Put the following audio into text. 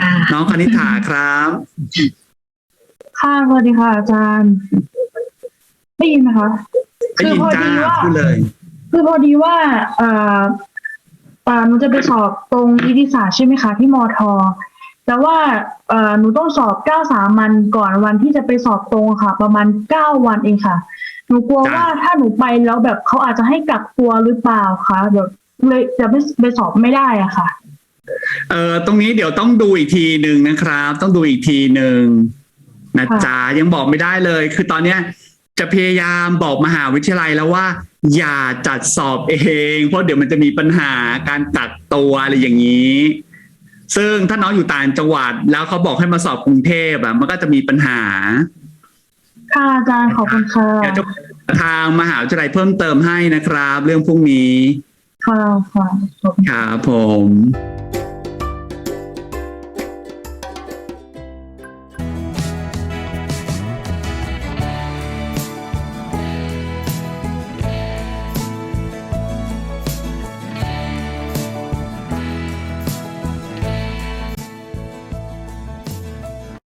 อ่าน้องคณิษฐาครับ ค่ะสวัสดีค่ะ อาจารย์ได้ยินไหมคะได้ยินจ้าคือพอดีว่าพูดเลย คือพอดีว่าเอ่ออ่าหนูจะไปสอบตรงนิติศาสตร์ใช่ไหมคะ ที่มอทอแต่ว่าเอ่อหนูต้องสอบเก้าสามันก่อนวันที่จะไปสอบตรงค่ะ ประมาณเก้าวันเองค่ะ หนูกลัวจ้ะว่าถ้าหนูไปแล้วแบบเขาอาจจะให้กักตัวหรือเปล่าคะแบบ เลยจะไม่ไปสอบไม่ได้อะค่ะ เอ่อตรงนี้เดี๋ยวต้องดูอีกทีหนึ่งนะครับ ต้องดูอีกทีหนึ่งนะค่ะจ๊ะยังบอกไม่ได้เลย คือตอนเนี้ยจะพยายามบอกมหาวิทยาลัยแล้วว่า อย่าจัดสอบเอง เพราะเดี๋ยวมันจะมีปัญหาการกักตัวอะไรอย่างนี้ ซึ่งถ้าน้องอยู่ต่างจังหวัด แล้วเขาบอกให้มาสอบกรุงเทพอะมันก็จะมีปัญหาค่ะอาจารย์ขอบคุณค่ะเดี๋ยวจะทางมหาวิทยาลัยเพิ่มเติมให้นะครับ เรื่องพวกนี้ ค่ะค่ะขอบคุณ ครับผม